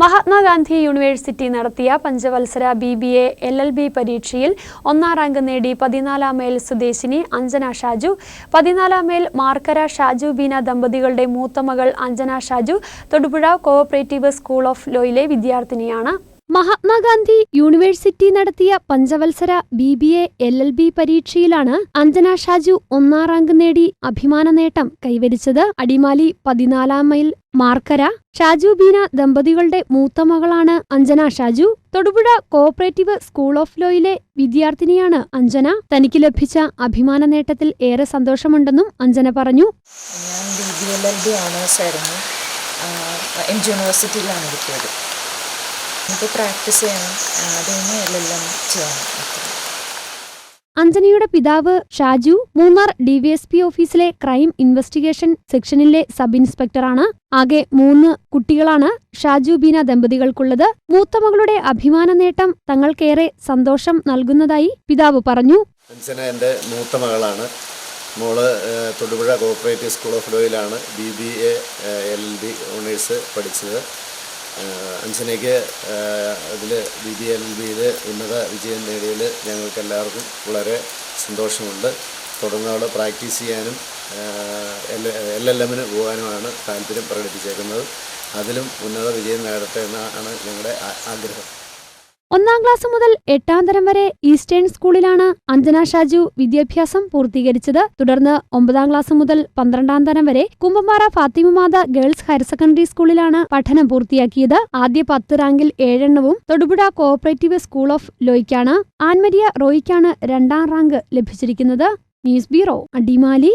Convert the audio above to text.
Mahatma Gandhi university നടത്തിയ പഞ്ചവത്സര B B A L L B പരീക്ഷയിൽ ഒന്നാം റാങ്ക് നേടി പതിനാലാം മേൽ സ്വദേശിനി അഞ്ജന ഷാജു. പതിനാലാം മേൽ മാർക്കര ഷാജു ബീന ദമ്പതികളുടെ മൂത്ത മകൾ Anjana Shaju. Thodupuzha cooperative school of ലോയിലെ വിദ്യാർത്ഥിനിയാണ്. മഹാത്മാഗാന്ധി യൂണിവേഴ്സിറ്റി നടത്തിയ പഞ്ചവത്സര B B A L L B പരീക്ഷയിലാണ് Anjana Shaju ഒന്നാം റാങ്ക് നേടി അഭിമാന നേട്ടം കൈവരിച്ചത്. അടിമാലി പതിനാലാം മൈൽ മാർക്കര. ഷാജു ബീന ദമ്പതികളുടെ മൂത്ത മകളാണ് Anjana Shaju. Thodupuzha cooperative school of ലോയിലെ വിദ്യാർത്ഥിനിയാണ് അഞ്ജന. തനിക്ക് ലഭിച്ച അഭിമാന നേട്ടത്തിൽ ഏറെ സന്തോഷമുണ്ടെന്നും അഞ്ജന പറഞ്ഞു. ഞാൻ B B L L B ഓണേഴ്സായിരുന്നു M G യൂണിവേഴ്സിറ്റിയിലാണ് കിട്ടിയത് എനിക്ക് പ്രാക്ടീസ് ചെയ്യണം ആ, അത് കഴിഞ്ഞ് എൽ എൽ ചെയ്യണം അഞ്ജനയുടെ പിതാവ് Shaju Munnar D V S P ഓഫീസിലെ ക്രൈം ഇൻവെസ്റ്റിഗേഷൻ സെക്ഷനിലെ സബ് ഇൻസ്പെക്ടറാണ്. ആകെ മൂന്ന് കുട്ടികളാണ് ഷാജു ബീന ദമ്പതികൾക്കുള്ളത്. മൂത്ത മകളുടെ അഭിമാന നേട്ടം തങ്ങൾക്കേറെ സന്തോഷം നൽകുന്നതായി പിതാവ് പറഞ്ഞു. അഞ്ജന എന്റെ മൂത്ത മകളാണ്. മോൾ Thodupuzha cooperative school of ലോയിലാണ്. B B A L D B honours പഠിച്ചത്. അഞ്ജനയ്ക്ക് അതിൽ ബി ബി എൽ ബിയിൽ ഉന്നത വിജയം നേടിയതിൽ ഞങ്ങൾക്ക് എല്ലാവർക്കും വളരെ സന്തോഷമുണ്ട്. തുടർന്ന് അവൾ പ്രാക്ടീസ് ചെയ്യാനും എൽ എൽ എമ്മിന് പോകാനുമാണ് താല്പര്യം പ്രകടിപ്പിച്ചേക്കുന്നത്. അതിലും ഉന്നത വിജയം നേടട്ടെ എന്നാണ് ഞങ്ങളുടെ ആഗ്രഹം. ഒന്നാം ക്ലാസ് മുതൽ എട്ടാം തരം വരെ ഈസ്റ്റേൺ സ്കൂളിലാണ് അഞ്ജന ഷാജു വിദ്യാഭ്യാസം പൂർത്തീകരിച്ചത്. തുടർന്ന് ഒമ്പതാം ക്ലാസ് മുതൽ പന്ത്രണ്ടാം തരം വരെ Kumbamara Fathima Matha girls higher secondary സ്കൂളിലാണ് പഠനം പൂർത്തിയാക്കിയത്. ആദ്യ പത്ത് റാങ്കിൽ ഏഴെണ്ണവും തൊടുപുഴ കോഓപ്പറേറ്റീവ് സ്കൂൾ ഓഫ് ലോയ്ക്കാണ്. ആൻമരിയ റോയ്ക്കാണ് രണ്ടാം റാങ്ക് ലഭിച്ചിരിക്കുന്നത്. News bureau Adimali.